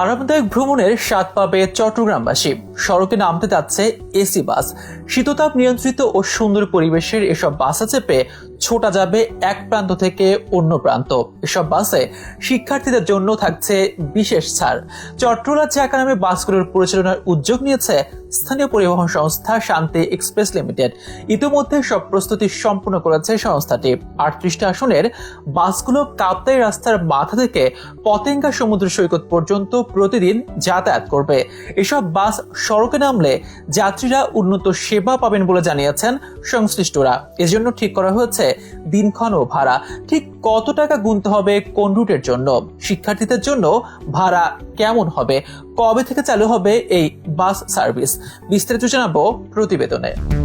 আরামদায়ক ভ্রমণের স্বাদ পাবে চট্টগ্রামবাসী। সড়কে নামতে যাচ্ছে এসি বাস। শীততাপ নিয়ন্ত্রিত ও সুন্দর পরিবেশের এসব বাসে চেপে ছোটা যাবে এক প্রান্ত থেকে অন্য প্রান্ত। এসব বাসে শিক্ষার্থীদের জন্য থাকছে বিশেষ ছাড়। চট্টলা চাকা নামে বাসগুলোর পরিচালনার উদ্যোগ নিয়েছে স্থানীয় পরিবহন সংস্থা শান্তি এক্সপ্রেস লিমিটেড ইতিমধ্যে সব প্রস্তুতি সম্পূর্ণ করেছে সংস্থাটি। আটত্রিশটা আসনের বাসগুলো কাপ্তাই রাস্তার মাথা থেকে পতেঙ্গা সমুদ্র সৈকত পর্যন্ত প্রতিদিন যাতায়াত করবে। এসব বাস সড়কে নামলে যাত্রীরা উন্নত সেবা পাবেন বলে জানিয়েছেন সংশ্লিষ্টরা। এজন্য ঠিক করা হয়েছে দিনক্ষণ ও ভাড়া। ঠিক কত টাকা গুনতে হবে কোন রুটের জন্য? শিক্ষার্থীদের জন্য ভাড়া কেমন হবে? কবে থেকে চালু হবে এই বাস সার্ভিস? বিস্তারিত জানাব প্রতিবেদনে।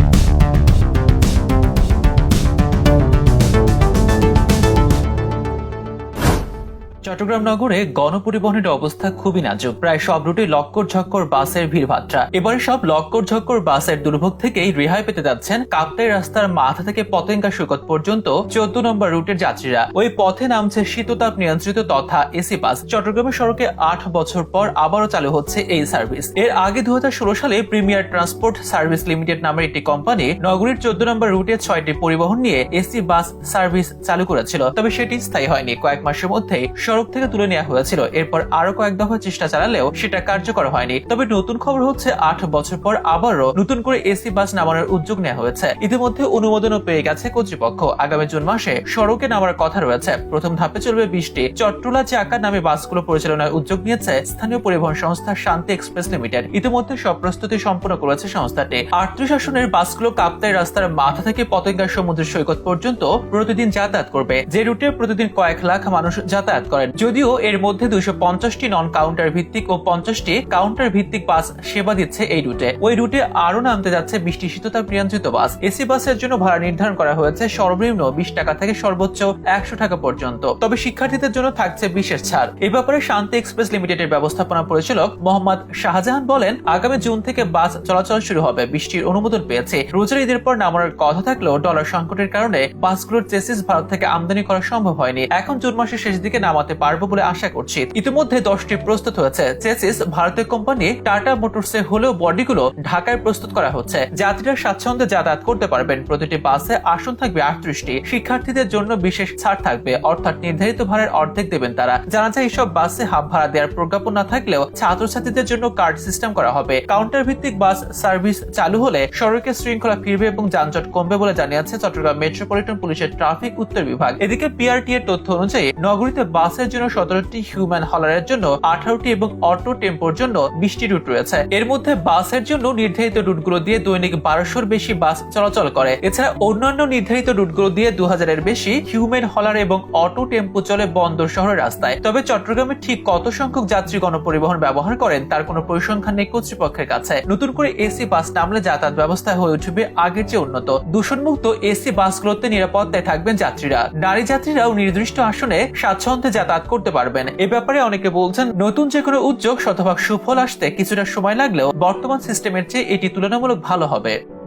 চট্টগ্রাম নগরে গণপরিবহনের অবস্থা খুবই নাজুক। প্রায় সব রুটে লক্কর ঝক্কর বাসের ভিড় ভাট্টা এবারে সব লক্কর ঝক্কর বাসের দুর্ভোগ থেকেই রেহাই পেতে যাচ্ছেন কাপ্তাই রাস্তার মাথা থেকে পতেঙ্গা সৈকত পর্যন্ত চোদ্দ নম্বর রুটের যাত্রীরা। ওই পথে নামছে শীততাপ নিয়ন্ত্রিত তথা এসি বাস। চট্টগ্রামের সড়কে আট বছর পর আবারও চালু হচ্ছে এই সার্ভিস। এর আগে দু হাজার ষোলো সালে প্রিমিয়ার ট্রান্সপোর্ট সার্ভিস লিমিটেড নামের একটি কোম্পানি নগরীর চোদ্দ নম্বর রুটে ছয়টি পরিবহন নিয়ে এসি বাস সার্ভিস চালু করেছিল। তবে সেটি স্থায়ী হয়নি। কয়েক মাসের মধ্যেই সড়ক থেকে তুলে নেওয়া হয়েছিল। এরপর আরও কয়েক দফা চেষ্টা চালালেও সেটা কার্যকর হয়নি। তবে নতুন খবর হচ্ছে আট বছর পর আবারও নতুন করে এসি বাস নামানোর উদ্যোগ নেওয়া হয়েছে। ইতিমধ্যে অনুমোদনও পেয়ে গেছে কর্তৃপক্ষ। আগামী জুন মাসে সড়কে নামার কথা রয়েছে। প্রথম ধাপে চলবে বৃষ্টি। চট্টলা চাকা নামে বাসগুলো পরিচালনার উদ্যোগ নিয়েছে স্থানীয় পরিবহন সংস্থা শান্তি এক্সপ্রেস লিমিটেড। ইতিমধ্যে সব প্রস্তুতি সম্পন্ন করেছে সংস্থাটি। আটত্রিশ আসনের বাসগুলো কাপ্তাই রাস্তার মাথা থেকে পতেঙ্গা সমুদ্র সৈকত পর্যন্ত প্রতিদিন যাতায়াত করবে। যে রুটে প্রতিদিন কয়েক লাখ মানুষ যাতায়াত করেন। যদিও এর মধ্যে দুইশো পঞ্চাশটি নন কাউন্টার ভিত্তিক ও পঞ্চাশটি কাউন্টার ভিত্তিক বাস সেবা দিচ্ছে এই রুটে। ওই রুটে আরও নামতে যাচ্ছে বৃষ্টি শীততাপ নিয়ন্ত্রিত বাস। এসি বাসের জন্য ভাড়া নির্ধারণ করা হয়েছে সর্বনিম্ন বিশ টাকা থেকে সর্বোচ্চ একশো টাকা পর্যন্ত। তবে শিক্ষার্থীদের জন্য থাকছে বিশেষ ছাড়। এ ব্যাপারে শান্তি এক্সপ্রেস লিমিটেডের ব্যবস্থাপনা পরিচালক মোহাম্মদ শাহজাহান বলেন, আগামী জুন থেকে বাস চলাচল শুরু হবে। বৃষ্টির অনুমোদন পেয়েছে। রোজার ঈদের পর নামানোর কথা থাকলেও ডলার সংকটের কারণে বাসগুলোর চেসিস ভারত থেকে আমদানি করা সম্ভব হয়নি। এখন জুন মাসের শেষ দিকে নামাতে পারব বলে আশা করছি। ইতিমধ্যে দশটি প্রস্তুত হয়েছে। চেসিস ভারতীয় কোম্পানি টাটা মোটরসে হলেও বডিগুলো ঢাকায় প্রস্তুত করা হচ্ছে। যাত্রীরা স্বাচ্ছন্দ্যে যাতায়াত করতে পারবেন। প্রতিটি বাসে আসন থাকবে আটত্রিশটি। শিক্ষার্থীদের জন্য বিশেষ ছাড় থাকবে। অর্থাৎ নির্ধারিত ভাড়ার অর্ধেক দেবেন তারা। জানা যায় এইসব বাসে হাফ ভাড়া দেওয়ার প্রজ্ঞাপন না থাকলেও ছাত্রছাত্রীদের জন্য কার্ড সিস্টেম করা হবে। কাউন্টার ভিত্তিক বাস সার্ভিস চালু হলে সড়কের শৃঙ্খলা ফিরবে এবং যানজট কমবে বলে জানিয়েছে চট্টগ্রাম মেট্রোপলিটন পুলিশের ট্রাফিক উত্তর বিভাগ। এদিকে পিআরটি এর তথ্য অনুযায়ী নগরীতে বাসের জন্য সতেরোটি হিউম্যান হলারের জন্য আঠারোটি এবং অটো টেম্পোর জন্য বিশটি রুট রয়েছে। এর মধ্যে বাসের জন্য নির্ধারিত রুটগুলো দিয়ে দৈনিক বারোশোর বেশি বাস চলাচল করে। এছাড়া অন্যান্য নির্ধারিত রুটগুলো দিয়ে দু হাজারের বেশি হিউম্যান হলার এবং অটো টেম্পো চলে বন্দর শহরের রাস্তায়। তবে চট্টগ্রামে ঠিক কত সংখ্যক যাত্রী গণপরিবহন ব্যবহার করেন তার কোনো পরিসংখ্যান নেই কর্তৃপক্ষের কাছে। নতুন করে এসি বাস নামলে যাতায়াত ব্যবস্থা হয়ে উঠবে আগের চেয়ে উন্নত। দূষণমুক্ত এসি বাসগুলোতে নিরাপত্তায় থাকবেন যাত্রীরা। নারী যাত্রীরাও নির্দিষ্ট আসনে স্বাচ্ছন্দ্যে যাতায়াত করতে পারবেন। এ ব্যাপারে অনেকে বলছেন, নতুন যে কোনো উদ্যোগ শতভাগ সুফল আসতে কিছুটা সময় লাগলেও বর্তমান সিস্টেমের চেয়ে এটি তুলনামূলক ভালো হবে।